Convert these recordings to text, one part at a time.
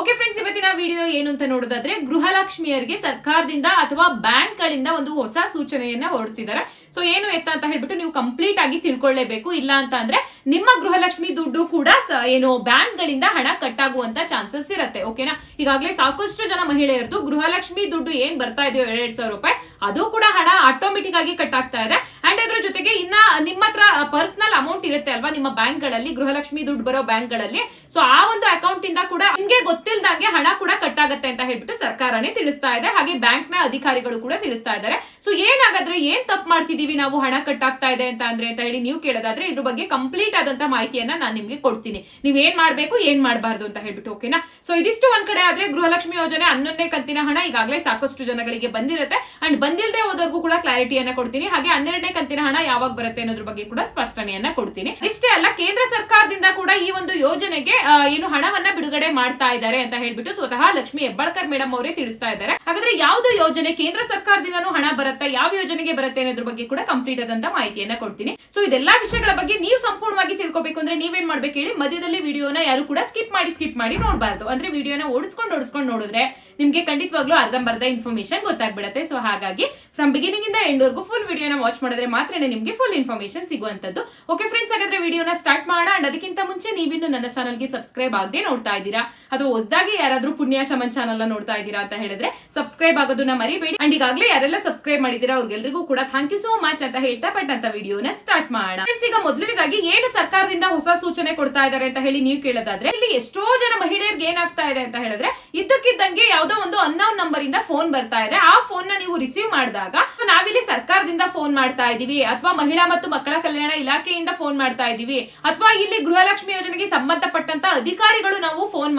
Okay friends ಇವತ್ತಿನ video ಏನು ಅಂತ ನೋಡೋದಾದ್ರೆ ಗೃಹಲಕ್ಷ್ಮಿಯರಿಗೆ ಸರ್ಕಾರದಿಂದ ಅಥವಾ ಬ್ಯಾಂಕ್ ಗಳಿಂದ ಒಂದು ಹೊಸ ಸೂಚನೆಯನ್ನ ಹೊರಡಿಸಿದ್ದಾರೆ. ಸೊ ಏನು ಎತ್ತ ಅಂತ ಹೇಳ್ಬಿಟ್ಟು ನೀವು ಕಂಪ್ಲೀಟ್ ಆಗಿ ತಿಳ್ಕೊಳ್ಳೇಬೇಕು. ಇಲ್ಲ ಅಂತ ಅಂದ್ರೆ ನಿಮ್ಮ ಗೃಹಲಕ್ಷ್ಮಿ ದುಡ್ಡು ಕೂಡ ಏನು ಬ್ಯಾಂಕ್ ಗಳಿಂದ ಹಣ ಕಟ್ ಆಗುವಂತ ಚಾನ್ಸಸ್ ಇರುತ್ತೆ. ಓಕೆನಾ ಈಗಾಗಲೇ ಸಾಕಷ್ಟು ಜನ ಮಹಿಳೆಯರದು ಗೃಹಲಕ್ಷ್ಮಿ ದುಡ್ಡು ಏನ್ ಬರ್ತಾ ಇದೆಯೋ ಎರಡ್ ಸಾವಿರ ರೂಪಾಯಿ, ಅದು ಕೂಡ ಹಣ ಆಟೋಮೆಟಿಕ್ ಆಗಿ ಕಟ್ ಆಗ್ತಾ ಇದೆ. ಅಂಡ್ ಅದ್ರ ಜೊತೆಗೆ ಇನ್ನ ನಿಮ್ಮ ಹತ್ರ ಪರ್ಸನಲ್ ಅಮೌಂಟ್ ಇರುತ್ತೆ ಅಲ್ವಾ? ನಿಮ್ಮ ಬ್ಯಾಂಕ್ಗಳಲ್ಲಿ ಗೃಹಲಕ್ಷ್ಮಿ ದುಡ್ಡು ಬರೋ ಬ್ಯಾಂಕ್ಗಳಲ್ಲಿ ಸೊ ಆ ಒಂದು ಅಕೌಂಟ್ ಇಂದ ಕೂಡ ನಿಮ್ಗೆ ಗೊತ್ತಿಲ್ದಂಗೆ ಹಣ ಕೂಡ ಕಟ್ ಆಗುತ್ತೆ ಅಂತ ಹೇಳ್ಬಿಟ್ಟು ಸರ್ಕಾರನೇ ತಿಳಿಸ್ತಾ ಇದೆ. ಹಾಗೆ ಬ್ಯಾಂಕ್ನ ಅಧಿಕಾರಿಗಳು ಕೂಡ ತಿಳಿಸ್ತಾ ಇದ್ದಾರೆ. ಸೊ ಏನಾಗಾದ್ರೆ ಏನ್ ತಪ್ಪು ಮಾಡ್ತಿದೀವಿ ನಾವು ಹಣ ಕಟ್ ಆಗ್ತಾ ಇದೆ ಅಂತ ಅಂದ್ರೆ ಅಂತ ಹೇಳಿ ನೀವು ಕೇಳೋದಾದ್ರೆ ಇದ್ರ ಬಗ್ಗೆ ಕಂಪ್ಲೀಟ್ ಆದಂತ ಮಾಹಿತಿಯನ್ನ ನಾನು ನಿಮ್ಗೆ ಕೊಡ್ತೀನಿ. ನೀವ್ ಏನ್ ಮಾಡ್ಬೇಕು, ಏನ್ ಮಾಡಬಾರ್ದು ಅಂತ ಹೇಳ್ಬಿಟ್ಟು ಓಕೆನಾ ಸೊ ಇದಿಷ್ಟು ಒಂದ್ ಕಡೆ ಆದ್ರೆ ಗೃಹಲಕ್ಷ್ಮಿ ಯೋಜನೆ ಹನ್ನೊಂದನೇ ಕಂತಿನ ಹಣ ಈಗಾಗಲೇ ಸಾಕಷ್ಟು ಜನಗಳಿಗೆ ಬಂದಿರುತ್ತೆ. ಅಂಡ್ ಬಂದಿಲ್ದೆ ಹೋದವ್ರಿಗೂ ಕೂಡ ಕ್ಲಾರಿಟಿಯನ್ನ ಕೊಡ್ತೀನಿ. ಹಾಗೆ ಹನ್ನೆರಡನೇ ಕಂತಿನ ಹಣ ಯಾವಾಗ ಬರುತ್ತೆ ಅನ್ನೋದ್ರ ಬಗ್ಗೆ ಕೂಡ ಸ್ಪಷ್ಟನೆಯನ್ನ ಕೊಡ್ತೀನಿ. ಇಷ್ಟೇ ಅಲ್ಲ, ಕೇಂದ್ರ ಸರ್ಕಾರದಿಂದ ಕೂಡ ಈ ಒಂದು ಯೋಜನೆಗೆ ಏನು ಹಣವನ್ನ ಬಿಡುಗಡೆ ಮಾಡ್ತಾ ಇದ್ದಾರೆ. ಅಂತ ಹೇಳ್ಬಿಟ್ಟು ಸ್ವತಃ ಲಕ್ಷ್ಮಿ ಹೆಬ್ಬಾಳ್ಕರ್ ಮೇಡಮ್ ಅವರೇ ತಿಳಿಸ್ತಾ ಇದ್ದಾರೆ. ಹಾಗಾದ್ರೆ ಯಾವ್ದು ಯೋಜನೆ ಕೇಂದ್ರ ಸರ್ಕಾರದಿಂದನೂ ಹಣ ಬರುತ್ತೆ ಯಾವ ಯೋಜನೆಗೆ ಬರುತ್ತೆ ಅನ್ನೋದ್ರ ಬಗ್ಗೆ ಕೂಡ ಕಂಪ್ಲೀಟ್ ಆದಂತ ಮಾಹಿತಿಯನ್ನ ಕೊಡ್ತೀನಿ. ಸೊ ಇದೆಲ್ಲಾ ವಿಷಯಗಳ ಬಗ್ಗೆ ನೀವು ಸಂಪೂರ್ಣವಾಗಿ ತಿಳ್ಕೊಬೇಕು ಅಂದ್ರೆ ನೀವೇನ್ ಮಾಡ್ಬೇಕು ಹೇಳಿ ಮಧ್ಯದಲ್ಲಿ ವಿಡಿಯೋನ ಯಾರು ಕೂಡ ಸ್ಕಿಪ್ ಮಾಡಿ ಸ್ಕಿಪ್ ಮಾಡಿ ನೋಡಬಾರ್ದು. ಅಂದ್ರೆ ವಿಡಿಯೋನ ಓಡಿಸ್ಕೊಂಡು ಓಡಿಸ್ಕೊಂಡು ನೋಡಿದ್ರೆ ನಿಮ್ಗೆ ಖಂಡಿತವಾಗ್ಲೂ ಅರ್ಧಂಬರ್ಧ ಇನ್ಫಾರ್ಮೇಶನ್ ಗೊತ್ತಾಗ್ಬಿಡುತ್ತೆ. ಸೊ ಹಾಗಾಗಿ ಫ್ರಮ್ ಬಿಗಿನಿಂಗ್ ಇಂದ ಎಂಡ್ ವರ್ಗು ಫುಲ್ ವಿಡಿಯೋನ ವಾಚ್ ಮಾಡಿದ್ರೆ ಮಾತ್ರ ನಿಮ್ಗೆ ಫುಲ್ ಇನ್ಫಾರ್ಮೇಶನ್ ಸಿಗುವಂತದ್ದು ಓಕೆ ಫ್ರೆಂಡ್ಸ್ ಹಾಗಾದ್ರೆ ವಿಡಿಯೋನ ಸ್ಟಾರ್ಟ್ ಮಾಡೋಣ. ಅದಕ್ಕಿಂತ ಮುಂಚೆ ನೀವಿನ್ನು ನನ್ನ ಚಾನಲ್ಗೆ ಸಬ್ಸ್ಕ್ರೈಬ್ ಆಗದೆ ನೋಡ್ತಾ ಇದ್ದೀರಾ? ಅಥವಾ ಹೊಸದಾಗಿ ಯಾರಾದ್ರೂ ಪುಣ್ಯ ಶಮನ್ ಚಾನಲ್ ನೋಡ್ತಾ ಇದ್ದೀರಾ ಅಂತ ಹೇಳಿದ್ರೆ ಸಬ್ಸ್ಕ್ರೈಬ್ ಆಗೋದನ್ನ ಮರಿಬೇಡಿ. ಅಂಡ್ ಈಗಾಗಲೇ ಯಾರೆಲ್ಲ ಸಬ್ಸ್ಕ್ರೈಬ್ ಮಾಡಿದೀರಾ ಅವ್ರಿಗೆಲ್ರಿಗೂ ಕೂಡ ಥ್ಯಾಂಕ್ ಯು ಸೋ ಮಚ್ ಅಂತ ಹೇಳ್ತಾ ಬಟ್ ಅಂತ ವಿಡಿಯೋನ ಸ್ಟಾರ್ಟ್ ಮಾಡೋಣ. ಈಗ ಮೊದಲನೇದಾಗಿ ಏನು ಸರ್ಕಾರದಿಂದ ಹೊಸ ಸೂಚನೆ ಕೊಡ್ತಾ ಇದ್ದಾರೆ ಅಂತ ಹೇಳಿ ನೀವು ಕೇಳೋದಾದ್ರೆ, ಇಲ್ಲಿ ಎಷ್ಟೋ ಜನ ಮಹಿಳೆಯರಿಗೆ ಏನಾಗ್ತಾ ಇದೆ ಅಂತ ಹೇಳಿದ್ರೆ, ಇದ್ದಕ್ಕಿದ್ದಂಗೆ ಯಾವ್ದೋ ಒಂದು ಅನ್ನೌನ್ ನಂಬರ್ ಇಂದ ಫೋನ್ ಬರ್ತಾ ಇದೆ. ಆ ಫೋನ್ನ ನೀವು ರಿಸೀವ್ ಮಾಡಿದಾಗ, ನಾವಿಲ್ಲಿ ಸರ್ಕಾರದಿಂದ ಫೋನ್ ಮಾಡ್ತಾ ಇದೀವಿ ಅಥವಾ ಮಹಿಳಾ ಮತ್ತು ಮಕ್ಕಳ ಕಲ್ಯಾಣ ಇಲಾಖೆಯಿಂದ ಫೋನ್ ಮಾಡ್ತಾ ಇದೀವಿ ಅಥವಾ ಇಲ್ಲಿ ಗೃಹಲಕ್ಷ್ಮಿ ಯೋಜನೆಗೆ ಸಂಬಂಧಪಟ್ಟಂತ ಅಧಿಕಾರಿಗಳು ನಾವು ಫೋನ್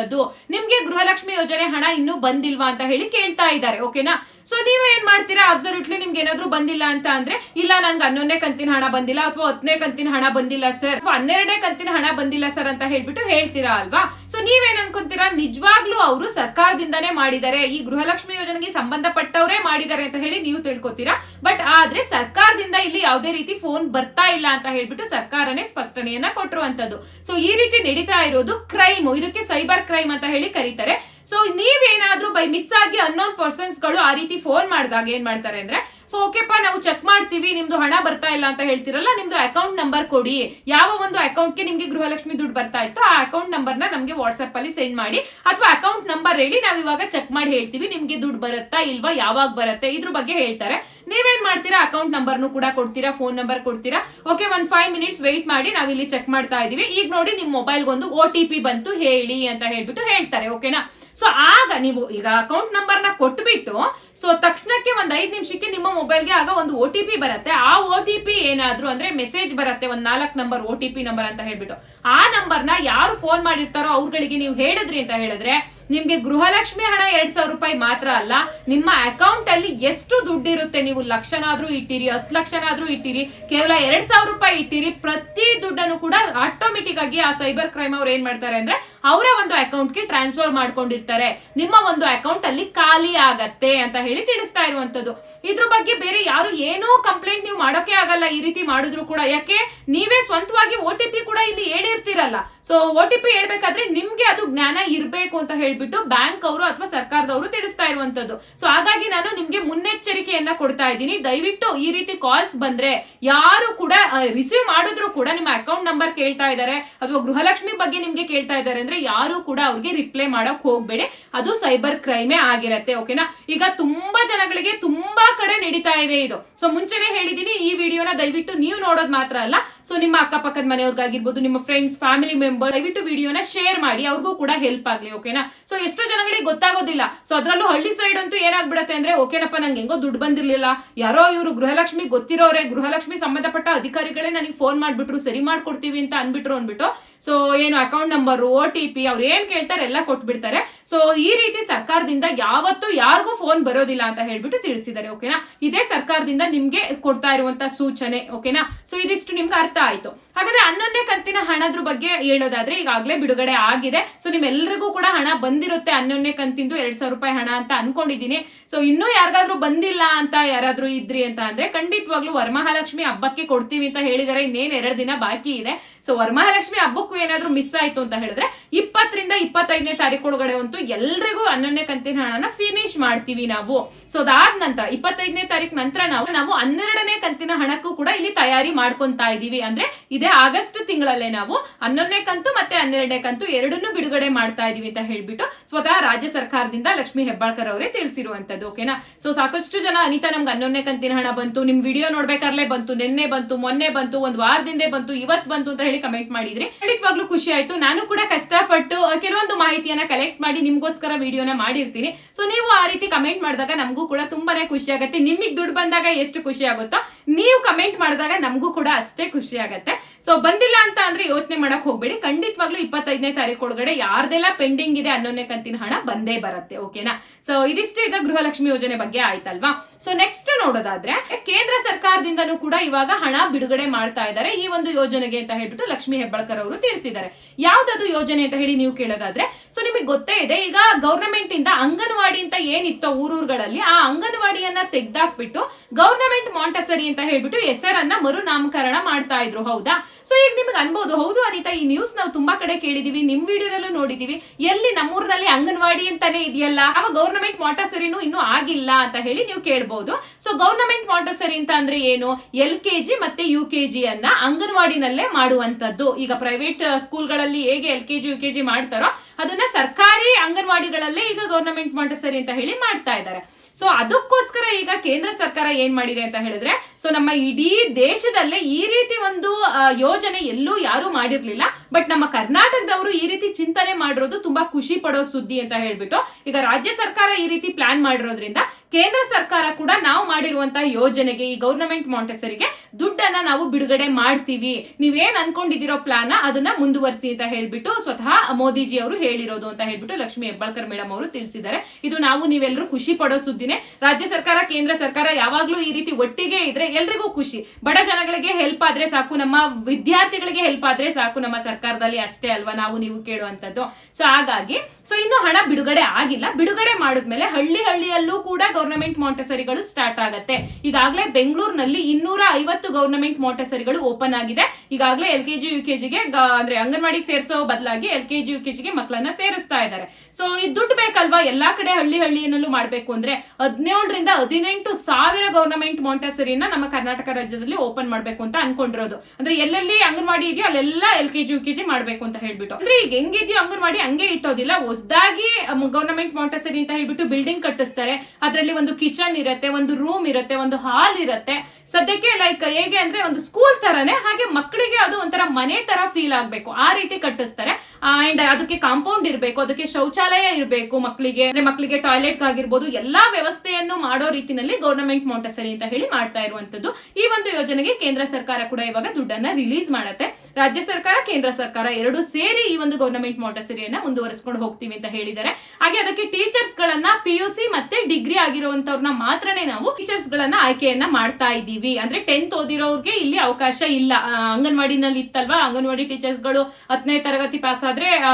ಮಾಡಿರುವಂತದ್ದು ನಿಮ್ಗೆ ಗೃಹಲಕ್ಷ್ಮಿ ಯೋಜನೆ ಹಣ ಇನ್ನೂ ಬಂದಿಲ್ವಾ ಅಂತ ಹೇಳಿ ಕೇಳ್ತಾ ಇದ್ದಾರೆ ಓಕೆನಾ ಸೊ ನೀವು ಏನ್ ಮಾಡ್ತೀರಾ? ಅಬ್ಸಲ್ಯೂಟ್ಲಿ ನಿಮ್ಗೆ ಏನಾದ್ರು ಬಂದಿಲ್ಲ ಅಂತ ಅಂದ್ರೆ, ಇಲ್ಲ, ನಂಗೆ ಹನ್ನೊಂದೇ ಕಂತಿನ ಹಣ ಬಂದಿಲ್ಲ ಅಥವಾ ಹತ್ತನೇ ಕಂತಿನ ಹಣ ಬಂದಿಲ್ಲ ಸರ್. ಅಥವಾ ಹನ್ನೆರಡನೇ ಕಂತಿನ ಹಣ ಬಂದಿಲ್ಲ ಸರ್ ಅಂತ ಹೇಳ್ಬಿಟ್ಟು ಹೇಳ್ತೀರಾ ಅಲ್ವಾ? ಸೊ ನೀವೇನ್ ಅನ್ಕೊಂತೀರಾ? ನಿಜವಾಗ್ಲೂ ಅವರು ಸರ್ಕಾರದಿಂದಾನೇ ಮಾಡಿದ್ದಾರೆ. ಈ ಗೃಹಲಕ್ಷ್ಮಿ ಯೋಜನೆಗೆ ಸಂಬಂಧಪಟ್ಟವರೇ ಮಾಡಿದ್ದಾರೆ ಅಂತ ಹೇಳಿ ನೀವು ತಿಳ್ಕೊತೀರಾ? ಬಟ್ ಆದ್ರೆ ಸರ್ಕಾರದಿಂದ ಇಲ್ಲಿ ಯಾವುದೇ ರೀತಿ ಫೋನ್ ಬರ್ತಾ ಇಲ್ಲ ಅಂತ ಹೇಳ್ಬಿಟ್ಟು ಸರ್ಕಾರನೇ ಸ್ಪಷ್ಟನೆಯನ್ನ ಕೊಟ್ಟಿರುವಂತದ್ದು ಸೊ ಈ ರೀತಿ ನಡೀತಾ ಇರೋದು ಕ್ರೈಮ್ ಇದಕ್ಕೆ ಸೈಬರ್ ಕ್ರೈಮ್ ಅಂತ ಹೇಳಿ ಕರೀತಾರೆ. ಸೊ ನೀವೇನಾದ್ರೂ ಬೈ ಮಿಸ್ ಆಗಿ ಅನ್ನೋನ್ ಪರ್ಸನ್ಸ್ಗಳು ಆ ರೀತಿ ಫೋನ್ ಮಾಡಿದಾಗ ಏನ್ ಮಾಡ್ತಾರೆ ಅಂದ್ರೆ ಸೊ ಓಕೆಪ್ಪ ನಾವು ಚೆಕ್ ಮಾಡ್ತೀವಿ, ನಿಮ್ದು ಹಣ ಬರ್ತಾ ಇಲ್ಲ ಅಂತ ಹೇಳ್ತಿರಲ್ಲ, ನಿಮ್ದು ಅಕೌಂಟ್ ನಂಬರ್ ಕೊಡಿ. ಯಾವ ಒಂದು ಅಕೌಂಟ್ಗೆ ನಿಮ್ಗೆ ಗೃಹಲಕ್ಷ್ಮಿ ದುಡ್ಡು ಬರ್ತಾ ಇತ್ತು, ಆ ಅಕೌಂಟ್ ನಂಬರ್ನ ನಮ್ಗೆ ವಾಟ್ಸ್ಆಪ್ ಅಲ್ಲಿ ಸೆಂಡ್ ಮಾಡಿ. ಅಥವಾ ಅಕೌಂಟ್ ನಂಬರ್ ಹೇಳಿ ನಾವು ಇವಾಗ ಚೆಕ್ ಮಾಡಿ ಹೇಳ್ತೀವಿ, ನಿಮ್ಗೆ ದುಡ್ಡು ಬರುತ್ತಾ ಇಲ್ವಾ, ಯಾವಾಗ ಬರುತ್ತೆ, ಇದ್ರ ಬಗ್ಗೆ ಹೇಳ್ತಾರೆ. ನೀವೇನ್ ಮಾಡ್ತೀರಾ? ಅಕೌಂಟ್ ನಂಬರ್ನು ಕೂಡ ಕೊಡ್ತೀರಾ ಫೋನ್ ನಂಬರ್ ಕೊಡ್ತೀರಾ? ಓಕೆ ಒಂದ್ ಫೈವ್ ಮಿನಿಟ್ಸ್ ವೆಯ್ಟ್ ಮಾಡಿ ನಾವಿಲ್ಲಿ ಚೆಕ್ ಮಾಡ್ತಾ ಇದೀವಿ. ಈಗ ನೋಡಿ ನಿಮ್ ಮೊಬೈಲ್ಗೊಂದು ಒ ಟಿ ಪಿ ಬಂತು, ಹೇಳಿ ಅಂತ ಹೇಳ್ಬಿಟ್ಟು ಹೇಳ್ತಾರೆ ಓಕೆನಾ ಸೊ ಆಗ ನೀವು ಈಗ ಅಕೌಂಟ್ ನಂಬರ್ನ ಕೊಟ್ಬಿಟ್ಟು ಸೊ ತಕ್ಷಣಕ್ಕೆ ಒಂದು ಐದು ನಿಮಿಷಕ್ಕೆ ನಿಮ್ಮ ಮೊಬೈಲ್ಗೆ ಆಗ ಒಂದು ಒ ಟಿ ಪಿ ಬರುತ್ತೆ. ಆ ಒ ಟಿ ಪಿ ಏನಾದ್ರೂ ಅಂದ್ರೆ ಮೆಸೇಜ್ ಬರುತ್ತೆ, ಒಂದು ನಾಲ್ಕು number O T P number ಅಂತ ಹೇಳ್ಬಿಟ್ಟು. ಆ ನಂಬರ್ನ ಯಾರು ಫೋನ್ ಮಾಡಿರ್ತಾರೋ ಅವ್ರಗಳಿಗೆ ನೀವು ಹೇಳಿದ್ರಿ ಅಂತ ಹೇಳಿದ್ರೆ ನಿಮ್ಗೆ ಗೃಹಲಕ್ಷ್ಮಿ ಹಣ ಎರಡ್ ಸಾವಿರ ರೂಪಾಯಿ ಮಾತ್ರ ಅಲ್ಲ, ನಿಮ್ಮ ಅಕೌಂಟ್ ಅಲ್ಲಿ ಎಷ್ಟು ದುಡ್ಡಿರುತ್ತೆ ನೀವು ಲಕ್ಷನಾದ್ರೂ ಇಟ್ಟಿರಿ, ಹತ್ತು ಲಕ್ಷನಾದ್ರೂ ಇಟ್ಟಿರಿ, ಕೇವಲ ಎರಡ್ ಸಾವಿರ ರೂಪಾಯಿ ಇಟ್ಟಿರಿ, ಪ್ರತಿ ದುಡ್ಡನ್ನು ಕೂಡ ಆಟೋಮೆಟಿಕ್ ಆಗಿ ಆ ಸೈಬರ್ ಕ್ರೈಮ್ ಅವ್ರು ಏನ್ ಮಾಡ್ತಾರೆ ಅಂದ್ರೆ ಅವರ ಒಂದು ಅಕೌಂಟ್ಗೆ ಟ್ರಾನ್ಸ್ಫರ್ ಮಾಡ್ಕೊಂಡಿರ್ತಾರೆ. ನಿಮ್ಮ ಒಂದು ಅಕೌಂಟ್ ಅಲ್ಲಿ ಖಾಲಿ ಆಗತ್ತೆ ಅಂತ ಹೇಳಿ ತಿಳಿಸ್ತಾ ಇರುವಂತದ್ದು ಇದ್ರ ಬಗ್ಗೆ ಬೇರೆ ಯಾರು ಏನೋ ಕಂಪ್ಲೇಂಟ್ ಮಾಡೋಕೆ ಆಗಲ್ಲ ಈ ರೀತಿ ಮಾಡಿದ್ರು ಕೂಡ. ಯಾಕೆ? ನೀವೇ ಸ್ವಂತವಾಗಿ ಓ ಟಿ ಪಿ ಕೂಡ ಇಲ್ಲಿ ಹೇಳಿರ್ತೀರಲ್ಲ. ಸೊ ಓ ಟಿ ಪಿ ಹೇಳ್ಬೇಕಾದ್ರೆ ನಿಮ್ಗೆ ಅದು ಜ್ಞಾನ ಇರಬೇಕು ಅಂತ ಹೇಳ್ಬಿಟ್ಟು ಬ್ಯಾಂಕ್ ಅವರು ಅಥವಾ ಸರ್ಕಾರದವರು ತಿಳಿಸ್ತಾ ಇರುವಂತದ್ದು. ಸೊ ಹಾಗಾಗಿ ನಾನು ನಿಮ್ಗೆ ಮುನ್ನೆಚ್ಚರಿಕೆಯನ್ನ ಕೊಡ್ತಾ ಇದ್ದೀನಿ. ದಯವಿಟ್ಟು ಈ ರೀತಿ ಕಾಲ್ಸ್ ಬಂದ್ರೆ ಯಾರು ಕೂಡ ರಿಸೀವ್ ಮಾಡಿದ್ರು ಕೂಡ ನಿಮ್ಮ ಅಕೌಂಟ್ ನಂಬರ್ ಕೇಳ್ತಾ ಇದ್ದಾರೆ. ಅಥವಾ ಗೃಹಲಕ್ಷ್ಮಿ ಬಗ್ಗೆ ನಿಮ್ಗೆ ಕೇಳ್ತಾ ಇದ್ದಾರೆ ಅಂದ್ರೆ ಯಾರು ಕೂಡ ಅವ್ರಿಗೆ ರಿಪ್ಲೈ ಮಾಡಕ್ ಹೋಗ್ಬೇಡಿ. ಅದು ಸೈಬರ್ ಕ್ರೈಮೇ ಆಗಿರತ್ತೆ ಓಕೆನಾ ಈಗ ತುಂಬಾ ಜನಗಳಿಗೆ ತುಂಬಾ ಕಡೆ ನಡೀತಾ ಇದೆ ಇದು. ಸೊ ಮುಂಚೆನೆ ಹೇಳಿದೀನಿ ಈ ವಿಡಿಯೋನ ದಯವಿಟ್ಟು ನೀವು ನೋಡೋದು ಮಾತ್ರ ಅಲ್ಲ ಸೊ ನಿಮ್ಮ ಅಕ್ಕಪಕ್ಕದ ಮನೆಯವ್ರಿಗಾಗಿರ್ಬೋದು, ನಿಮ್ಮ ಫ್ರೆಂಡ್ಸ್ ಫ್ಯಾಮಿಲಿ ಮೆಂಬರ್ ದಯವಿಟ್ಟು ವಿಡಿಯೋನ ಶೇರ್ ಮಾಡಿ, ಅವ್ರಿಗೂ ಕೂಡ ಹೆಲ್ಪ್ ಆಗಲಿ ಓಕೆನಾ ಸೊ ಎಷ್ಟೋ ಜನಗಳಿಗೆ ಗೊತ್ತಾಗೋದಿಲ್ಲ. ಸೊ ಅದರಲ್ಲೂ ಹಳ್ಳಿ ಸೈಡ್ ಅಂತೂ ಏನಾಗ್ಬಿಡತ್ತೆ ಅಂದ್ರೆ, ಓಕೆನಪ್ಪ, ನಂಗೆ ಹೆಂಗೋ ದುಡ್ಡು ಬಂದಿರ್ಲಿಲ್ಲ. ಯಾರೋ ಇವರು ಗೃಹಲಕ್ಷ್ಮಿ ಗೊತ್ತಿರೋರೆ, ಗೃಹಲಕ್ಷ್ಮಿ ಸಂಬಂಧಪಟ್ಟ ಅಧಿಕಾರಿಗಳೇ ನನಗೆ ಫೋನ್ ಮಾಡಿಬಿಟ್ರು, ಸರಿ ಮಾಡ್ಕೊಡ್ತೀವಿ ಅಂತ ಅನ್ಬಿಟ್ರು ಅನ್ಬಿಟ್ಟು ಸೊ ಏನು account number O T P ಅವ್ರು ಏನ್ ಕೇಳ್ತಾರೆ ಎಲ್ಲ ಕೊಟ್ಬಿಡ್ತಾರೆ. ಸೊ ಈ ರೀತಿ ಸರ್ಕಾರದಿಂದ ಯಾವತ್ತೂ ಯಾರಿಗೂ ಫೋನ್ ಬರೋದಿಲ್ಲ ಅಂತ ಹೇಳ್ಬಿಟ್ಟು ತಿಳಿಸಿದ್ದಾರೆ ಓಕೆನಾ ಇದೇ ಸರ್ಕಾರದಿಂದ ನಿಮ್ಗೆ ಕೊಡ್ತಾ ಇರುವಂತ ಸೂಚನೆ ಓಕೆನಾ ಸೊ ಇದಿಷ್ಟು ನಿಮ್ಗೆ ಅರ್ಥ ಆಯ್ತು. ಹಾಗಾದ್ರೆ ಹನ್ನೊಂದನೇ ಕಂತಿನ ಹಣದ್ರ ಬಗ್ಗೆ ಹೇಳೋದಾದ್ರೆ ಈಗಾಗಲೇ ಬಿಡುಗಡೆ ಆಗಿದೆ. ಸೊ ನಿಮ್ಮೆಲ್ಲರಿಗೂ ಕೂಡ ಹಣ ಬಂದಿರುತ್ತೆ ಹನ್ನೊಂದನೇ ಕಂತಿಂದು ಎರಡ್ ಸಾವಿರ ರೂಪಾಯಿ ಹಣ ಅಂತ ಅನ್ಕೊಂಡಿದ್ದೀನಿ. ಸೊ ಇನ್ನೂ ಯಾರಿಗಾದ್ರೂ ಬಂದಿಲ್ಲ ಅಂತ ಯಾರಾದ್ರೂ ಇದ್ರಿ ಅಂತ ಅಂದ್ರೆ ಖಂಡಿತವಾಗ್ಲೂ ವರಮಹಾಲಕ್ಷ್ಮಿ ಹಬ್ಬಕ್ಕೆ ಕೊಡ್ತೀವಿ ಅಂತ ಹೇಳಿದಾರೆ. ಇನ್ನೇನ್ ಎರಡು ದಿನ ಬಾಕಿ ಇದೆ. ಸೊ ವರಮಹಾಲಕ್ಷ್ಮಿ ಹಬ್ಬಕ್ಕೂ ಏನಾದ್ರೂ ಮಿಸ್ ಆಯ್ತು ಅಂತ ಹೇಳಿದ್ರೆ ಇಪ್ಪತ್ತರಿಂದ ಇಪ್ಪತ್ತೈದನೇ ತಾರೀಕು ಒಳಗಡೆ ಅಂತೂ ಎಲ್ರಿಗೂ ಹನ್ನೊಂದನೇ ಕಂತಿನ ಹಣನ ಫಿನಿಶ್ ಮಾಡ್ತೀವಿ ನಾವು. ಸೊ ಅದಾದ ನಂತರ ಇಪ್ಪತ್ತೈದನೇ ತಾರೀಕು ನಂತರ ನಾವು ನಾವು ಹನ್ನೆರಡನೇ ಕಂತಿನ ಹಣಕ್ಕೂ ಕೂಡ ಇಲ್ಲಿ ತಯಾರಿ ಮಾಡ್ಕೊಂತಾ ಇದೀವಿ. ಅಂದ್ರೆ ಇದೇ ಆಗಸ್ಟ್ ತಿಂಗಳಲ್ಲೇ ನಾವು ಹನ್ನೊಂದನೇ ಕಂತು ಮತ್ತೆ ಹನ್ನೆರಡನೇ ಕಂತು ಎರಡನ್ನೂ ಬಿಡುಗಡೆ ಮಾಡ್ತಾ ಇದೀವಿ ಅಂತ ಹೇಳ್ಬಿಟ್ಟು ಸ್ವತಃ ರಾಜ್ಯ ಸರ್ಕಾರದಿಂದ ಲಕ್ಷ್ಮಿ ಹೆಬ್ಬಾಳ್ಕರ್ ಅವರೇ ತಿಳಿಸಿರುವಂತದ್ದು ಓಕೆನಾ ಸೊ ಸಾಕಷ್ಟು ಜನ ಅನಿತಾ, ನಮ್ಗೆ ಹನ್ನೊಂದನೇ ಕಂತಿನ ಹಣ ಬಂತು. ನಿಮ್ ವಿಡಿಯೋ ನೋಡ್ಬೇಕಾರ್ಲೆ ಬಂತು. ನಿನ್ನೆ ಬಂತು, ಮೊನ್ನೆ ಬಂತು, ಒಂದ್ ವಾರದಿಂದ ಬಂತು, ಇವತ್ ಬಂತು ಅಂತ ಹೇಳಿ ಕಮೆಂಟ್ ಮಾಡಿದ್ರಿ. ಖಂಡಿತವಾಗ್ಲೂ ಖುಷಿ ಆಯ್ತು. ನಾನು ಕೂಡ ಕಷ್ಟಪಟ್ಟು ಕೆಲವೊಂದು ಮಾಹಿತಿಯನ್ನ ಕಲೆಕ್ಟ್ ಮಾಡಿ ನಿಮ್ಗೋಸ್ಕರ ವಿಡಿಯೋನ ಮಾಡಿರ್ತೀನಿ. ಸೊ ನೀವು ಆ ರೀತಿ ಕಮೆಂಟ್ ಮಾಡಿದಾಗ ನಮಗೂ ಕೂಡ ತುಂಬಾನೇ ಖುಷಿ ಆಗುತ್ತೆ. ನಿಮಗೆ ದುಡ್ಡು ಬಂದಾಗ ಎಷ್ಟು ಖುಷಿ ಆಗುತ್ತೋ, ನೀವು ಕಮೆಂಟ್ ಮಾಡಿದಾಗ ನಮಗೂ ಕೂಡ ಅಷ್ಟೇ ಖುಷಿ ಆಗುತ್ತೆ. ಸೊ ಬಂದಿಲ್ಲ ಅಂತ ಅಂದ್ರೆ ಯೋಚನೆ ಮಾಡಕ್ ಹೋಗ್ಬೇಡಿ. ಖಂಡಿತವಾಗ್ಲೂ ಇಪ್ಪತ್ತೈದನೇ ತಾರೀಕು ಒಳಗಡೆ ಯಾರ್ದೆಲ್ಲ ಪೆಂಡಿಂಗ್ ಇದೆ ಅನ್ನೋನೇ ಕಂತಿನ ಹಣ ಬಂದೇ ಬರುತ್ತೆ ಓಕೆನಾ ಸೊ ಇದಿಷ್ಟು ಈಗ ಗೃಹಲಕ್ಷ್ಮಿ ಯೋಜನೆ ಬಗ್ಗೆ ಆಯ್ತಲ್ವಾ? ಸೊ ನೆಕ್ಸ್ಟ್ ನೋಡೋದಾದ್ರೆ, ಕೇಂದ್ರ ಸರ್ಕಾರದಿಂದನೂ ಕೂಡ ಇವಾಗ ಹಣ ಬಿಡುಗಡೆ ಮಾಡ್ತಾ ಇದ್ದಾರೆ ಈ ಒಂದು ಯೋಜನೆಗೆ ಅಂತ ಹೇಳ್ಬಿಟ್ಟು ಲಕ್ಷ್ಮಿ ಹೆಬ್ಬಾಳ್ಕರ್ ಅವರು ತಿಳಿಸಿದ್ದಾರೆ. ಯಾವ್ದದು ಯೋಜನೆ ಅಂತ ಹೇಳಿ ನೀವು ಕೇಳೋದಾದ್ರೆ ಸೊ ನಿಮಗೆ ಗೊತ್ತೇ ಇದೆ, ಈಗ ಗೌರ್ನಮೆಂಟ್ ಇಂದ ಅಂಗನವಾಡಿ ಅಂತ ಏನಿತ್ತೋ ಊರೂರುಗಳಲ್ಲಿ, ಆ ಅಂಗನವಾಡಿಯನ್ನ ತೆಗ್ದಾಕ್ಬಿಟ್ಟು ಗೌರ್ನಮೆಂಟ್ ಮಾಂಟಸರಿ ಅಂತ ಹೇಳ್ಬಿಟ್ಟು ಹೆಸರನ್ನ ಮರುನಾಮಕರಣ ಮಾಡ್ತಾ ಇದ್ರು, ಹೌದಾ? ಸೊ ಈಗ ನಿಮ್ಗೆ ಅನ್ಬೋದು, ಹೌದು ಅನಿತಾ, ಈ ನ್ಯೂಸ್ ನಾವು ತುಂಬಾ ಕಡೆ ಕೇಳಿದೀವಿ, ನಿಮ್ ವಿಡಿಯೋದಲ್ಲೂ ನೋಡಿದೀವಿ, ಎಲ್ಲಿ ನಮ್ಮೂರಿನಲ್ಲಿ ಅಂಗನವಾಡಿ ಅಂತಾನೆ ಇದೆಯಲ್ಲ, ಅವ ಗೌರ್ನಮೆಂಟ್ ಮಾಂಟಸರಿನೂ ಇನ್ನೂ ಆಗಿಲ್ಲ ಅಂತ ಹೇಳಿ ನೀವು ಕೇಳ್ಬಹುದು ಸೊ ಗೌರ್ನಮೆಂಟ್ ಮಾಂಟಸರಿ ಅಂತ ಅಂದ್ರೆ ಏನು? ಎಲ್ ಕೆ ಮತ್ತೆ ಯು ಅನ್ನ ಅಂಗನವಾಡಿನಲ್ಲೇ ಮಾಡುವಂತದ್ದು ಈಗ ಪ್ರೈವೇಟ್ ಸ್ಕೂಲ್ಗಳಲ್ಲಿ ಹೇಗೆ L K G U K G ಮಾಡ್ತಾರೋ ಅದನ್ನ ಸರ್ಕಾರಿ ಅಂಗನವಾಡಿಗಳಲ್ಲೇ ಈಗ ಗೌರ್ನಮೆಂಟ್ ಮಾಂಟಸರಿ ಅಂತ ಹೇಳಿ ಮಾಡ್ತಾ ಇದ್ದಾರೆ. ಸೊ ಅದಕ್ಕೋಸ್ಕರ ಈಗ ಕೇಂದ್ರ ಸರ್ಕಾರ ಏನ್ ಮಾಡಿದೆ ಅಂತ ಹೇಳಿದ್ರೆ ಸೊ ನಮ್ಮ ಇಡೀ ದೇಶದಲ್ಲೇ ಈ ರೀತಿ ಒಂದು ಯೋಜನೆ ಎಲ್ಲೂ ಯಾರು ಮಾಡಿರ್ಲಿಲ್ಲ. ಬಟ್ ನಮ್ಮ ಕರ್ನಾಟಕದವರು ಈ ರೀತಿ ಚಿಂತನೆ ಮಾಡಿರೋದು ತುಂಬಾ ಖುಷಿ ಪಡೋ ಸುದ್ದಿ ಅಂತ ಹೇಳ್ಬಿಟ್ಟು, ಈಗ ರಾಜ್ಯ ಸರ್ಕಾರ ಈ ರೀತಿ ಪ್ಲಾನ್ ಮಾಡಿರೋದ್ರಿಂದ ಕೇಂದ್ರ ಸರ್ಕಾರ ಕೂಡ ನಾವು ಮಾಡಿರುವಂತಹ ಯೋಜನೆಗೆ, ಈ ಗೌರ್ನಮೆಂಟ್ ಮಾಂಟೆಸರಿಗೆ ದುಡ್ಡನ್ನ ನಾವು ಬಿಡುಗಡೆ ಮಾಡ್ತೀವಿ. ನೀವೇನ್ ಅನ್ಕೊಂಡಿದಿರೋ ಪ್ಲಾನ್ ಅದನ್ನ ಮುಂದುವರಿಸಿ ಅಂತ ಹೇಳ್ಬಿಟ್ಟು ಸ್ವತಃ ಮೋದಿಜಿ ಅವರು ಹೇಳಿರೋದು ಅಂತ ಹೇಳ್ಬಿಟ್ಟು ಲಕ್ಷ್ಮಿ ಹೆಬ್ಬಾಳ್ಕರ್ ಮೇಡಮ್ ಅವರು ತಿಳಿಸಿದ್ದಾರೆ. ಇದು ನಾವು ನೀವೆಲ್ಲರೂ ಖುಷಿ ಪಡೋ ಸುದ್ದಿನೇ. ರಾಜ್ಯ ಸರ್ಕಾರ, ಕೇಂದ್ರ ಸರ್ಕಾರ ಯಾವಾಗ್ಲೂ ಈ ರೀತಿ ಒಟ್ಟಿಗೆ ಇದ್ರೆ ಎಲ್ರಿಗೂ ಖುಷಿ. ಬಡ ಜನಗಳಿಗೆ ಹೆಲ್ಪ್ ಆದ್ರೆ ಸಾಕು, ನಮ್ಮ ವಿದ್ಯಾರ್ಥಿಗಳಿಗೆ ಹೆಲ್ಪ್ ಆದ್ರೆ ಸಾಕು ನಮ್ಮ ಸರ್ಕಾರದಲ್ಲಿ ಅಷ್ಟೇ ಅಲ್ವಾ ನಾವು ನೀವು ಕೇಳುವಂತದ್ದು ಸೊ ಹಾಗಾಗಿ ಸೊ ಇನ್ನು ಹಣ ಬಿಡುಗಡೆ ಆಗಿಲ್ಲ. ಬಿಡುಗಡೆ ಮಾಡಿದ್ಮೇಲೆ ಹಳ್ಳಿ ಹಳ್ಳಿಯಲ್ಲೂ ಕೂಡ ಗೌರ್ನಮೆಂಟ್ ಮೋಟಸರಿಗಳು ಸ್ಟಾರ್ಟ್ ಆಗತ್ತೆ. ಈಗಾಗಲೇ ಬೆಂಗಳೂರಿನಲ್ಲಿ ಇನ್ನೂರ ಐವತ್ತು ಗೌರ್ನಮೆಂಟ್ ಮೋಟಸರಿಗಳು ಓಪನ್ ಆಗಿದೆ. ಈಗಾಗಲೇ L K G U K ಜಿಗೆ ಅಂದ್ರೆ ಅಂಗನವಾಡಿಗೆ ಸೇರಿಸೋ ಬದಲಾಗಿ L K G U K ಜಿಗೆ ಮಕ್ಕಳನ್ನ ಸೇರಿಸ್ತಾ ಇದ್ದಾರೆ. ಸೊ ಈ ದುಡ್ಡು ಬೇಕಲ್ವಾ? ಎಲ್ಲಾ ಕಡೆ ಹಳ್ಳಿ ಹಳ್ಳಿಯಲ್ಲೂ ಮಾಡಬೇಕು ಅಂದ್ರೆ ಹದಿನೇಳರಿಂದ ಹದಿನೆಂಟು ಸಾವಿರ ಗೌರ್ನಮೆಂಟ್ ಮಾಂಟೆಸರಿನ ನಮ್ಮ ಕರ್ನಾಟಕ ರಾಜ್ಯದಲ್ಲಿ ಓಪನ್ ಮಾಡಬೇಕು ಅಂತ ಅನ್ಕೊಂಡಿರೋದು. ಅಂದ್ರೆ ಎಲ್ಲೆಲ್ಲಿ ಅಂಗನವಾಡಿ ಇದೆಯೋ ಅಲ್ಲೆಲ್ಲ L K G, U K G ಮಾಡ್ಬೇಕು ಅಂತ ಹೇಳ್ಬಿಟ್ಟು. ಅಂದ್ರೆ ಈಗ ಹೆಂಗಿದೆಯೋ ಅಂಗನವಾಡಿ ಹಂಗೆ ಇಟ್ಟೋದಿಲ್ಲ. ಹೊಸದಾಗಿ ಗವರ್ನಮೆಂಟ್ ಮಾಂಟೆಸರಿ ಅಂತ ಹೇಳ್ಬಿಟ್ಟು ಬಿಲ್ಡಿಂಗ್ ಕಟ್ಟಿಸ್ತಾರೆ. ಅದರಲ್ಲಿ ಒಂದು ಕಿಚನ್ ಇರುತ್ತೆ, ಒಂದು ರೂಮ್ ಇರುತ್ತೆ, ಒಂದು ಹಾಲ್ ಇರುತ್ತೆ. ಸದ್ಯಕ್ಕೆ ಲೈಕ್ ಹೇಗೆ ಅಂದ್ರೆ ಒಂದು ಸ್ಕೂಲ್ ತರನೇ ಹಾಗೆ ಮಕ್ಕಳಿಗೆ ಅದು ಒಂಥರ ಮನೆ ತರ ಫೀಲ್ ಆಗ್ಬೇಕು. ಆ ರೀತಿ ಕಟ್ಟಿಸ್ತಾರೆ. ಅಂಡ್ ಅದಕ್ಕೆ ಕಾಂಪೌಂಡ್ ಇರಬೇಕು ಅದಕ್ಕೆ ಶೌಚಾಲಯ ಇರಬೇಕು ಮಕ್ಕಳಿಗೆ ಅಂದ್ರೆ ಮಕ್ಕಳಿಗೆ ಟಾಯ್ಲೆಟ್ ಆಗಿರ್ಬೋದು ಎಲ್ಲಾ ವ್ಯವಸ್ಥೆಯನ್ನು ಮಾಡೋ ರೀತಿನಲ್ಲಿ ಗೌರ್ನಮೆಂಟ್ ಮೋಟಸರಿ ಅಂತ ಹೇಳಿ ಮಾಡ್ತಾ ಇರುವಂತದ್ದು ಈ ಒಂದು ಯೋಜನೆಗೆ ಕೇಂದ್ರ ಸರ್ಕಾರ ಕೂಡ ಇವಾಗ ದುಡ್ಡನ್ನ ರಿಲೀಸ್ ಮಾಡುತ್ತೆ. ರಾಜ್ಯ ಸರ್ಕಾರ ಕೇಂದ್ರ ಸರ್ಕಾರ ಎರಡು ಸೇರಿ ಈ ಒಂದು ಗೌರ್ನಮೆಂಟ್ ಮೋಟಸರಿಯನ್ನ ಮುಂದುವರಿಸಿಕೊಂಡು ಹೋಗ್ತೀವಿ ಅಂತ ಹೇಳಿದ್ದಾರೆ. ಹಾಗೆ ಅದಕ್ಕೆ ಟೀಚರ್ಸ್ ಗಳನ್ನ ಪಿ ಯು ಸಿ ಮತ್ತೆ ಡಿಗ್ರಿ ಆಗಿರುವಂತವ್ರನ್ನ ಮಾತ್ರನೇ ನಾವು ಟೀಚರ್ಸ್ ಗಳನ್ನ ಆಯ್ಕೆಯನ್ನ ಮಾಡ್ತಾ ಇದ್ದೀವಿ. ಅಂದ್ರೆ ಟೆಂತ್ ಓದಿರೋರ್ಗೆ ಇಲ್ಲಿ ಅವಕಾಶ ಇಲ್ಲ. ಅಂಗನವಾಡಿನಲ್ಲಿ ಇತ್ತಲ್ವಾ ಅಂಗನವಾಡಿ ಟೀಚರ್ಸ್ಗಳು ಹತ್ತನೇ ತರಗತಿ ಪಾಸ್ ಆದ್ರೆ ಆ,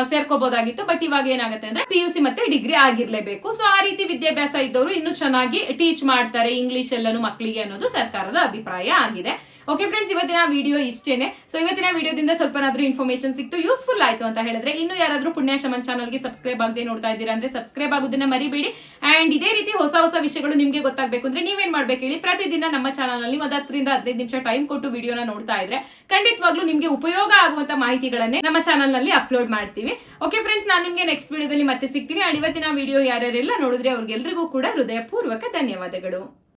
ಸೇರ್ಕೋಬಹುದಾಗಿತ್ತು ಬಟ್ ಇವಾಗ ಏನಾಗುತ್ತೆ ಅಂದ್ರೆ ಪಿ ಯು ಮತ್ತೆ ಡಿಗ್ರಿ ಆಗಿರ್ಲೇಬೇಕು. ಸೊ ಆ ರೀತಿ ವಿದ್ಯಾಭ್ಯಾಸ ಇದ್ದವರು ಇನ್ನು ಚೆನ್ನಾಗಿ ಟೀಚ್ ಮಾಡ್ತಾರೆ ಇಂಗ್ಲಿಷ್ ಎಲ್ಲಾನು ಮಕ್ಕಳಿಗೆ ಅನ್ನೋದು ಸರ್ಕಾರದ ಅಭಿಪ್ರಾಯ ಆಗಿದೆ. ಓಕೆ ಫ್ರೆಂಡ್ಸ್ ಇವತ್ತಿನ ವಿಡಿಯೋ ಇಷ್ಟೇನೆ. ಸೊ ಇವತ್ತಿನ ವಿಡಿಯೋದಿಂದ ಸ್ವಲ್ಪನಾದ್ರೂ ಇನ್ಫಾರ್ಮೇಶನ್ ಸಿಕ್ತು ಯೂಸ್ಫುಲ್ ಆಯ್ತು ಅಂತ ಹೇಳಿದ್ರೆ ಇನ್ನು ಯಾರಾದ್ರೂ ಪುಣ್ಯಾಶಮನ್ ಚಾನಲ್ಗೆ ಸಬ್ಸ್ಕ್ರೈಬ್ ಆಗದೆ ನೋಡ್ತಾ ಇದ್ದೀರಾ ಅಂದ್ರೆ ಸಬ್ಸ್ಕ್ರೈಬ್ ಆಗೋದನ್ನ ಮರಿಬೇಡಿ. ಅಂಡ್ ಇದೇ ರೀತಿ ಹೊಸ ಹೊಸ ವಿಷಯಗಳು ನಿಮ್ಗೆ ಗೊತ್ತಾಗಬೇಕು ಅಂದ್ರೆ ನೀವೇನ್ ಮಾಡ್ಬೇಕು ಹೇಳಿ ಪ್ರತಿದಿನ ನಮ್ಮ ಚಾನಲ್ನಲ್ಲಿ ಒಂದ್ ಹತ್ತರಿಂದ ಹದಿನೈದು ನಿಮಿಷ ಟೈಮ್ ಕೊಟ್ಟು ವಿಡಿಯೋನ ನೋಡ್ತಾ ಇದ್ರೆ ಖಂಡಿತವಾಗ್ಲೂ ನಿಮ್ಗೆ ಉಪಯೋಗ ಆಗುವಂತ ಮಾಹಿತಿಗಳನ್ನೇ ನಮ್ಮ ಚಾನಲ್ನಲ್ಲಿ ಅಪ್ಲೋಡ್ ಮಾಡ್ತೀವಿ ಓಕೆ ಫ್ರೆಂಡ್ಸ್ ನಾನು ನಿಮ್ಗೆ ನೆಕ್ಸ್ಟ್ ವಿಡಿಯೋದಲ್ಲಿ ಮತ್ತೆ ಸಿಗ್ತೀನಿ. ಅಂಡ್ ಇವತ್ತಿನ ವಿಡಿಯೋ ಯಾರ್ಯಾರೆಲ್ಲ ನೋಡಿದ್ರೆ ಅವ್ರಿಗೆಲ್ರಿಗೂ ಕೂಡ ಹೃದಯಪೂರ್ವಕ ಧನ್ಯವಾದಗಳು.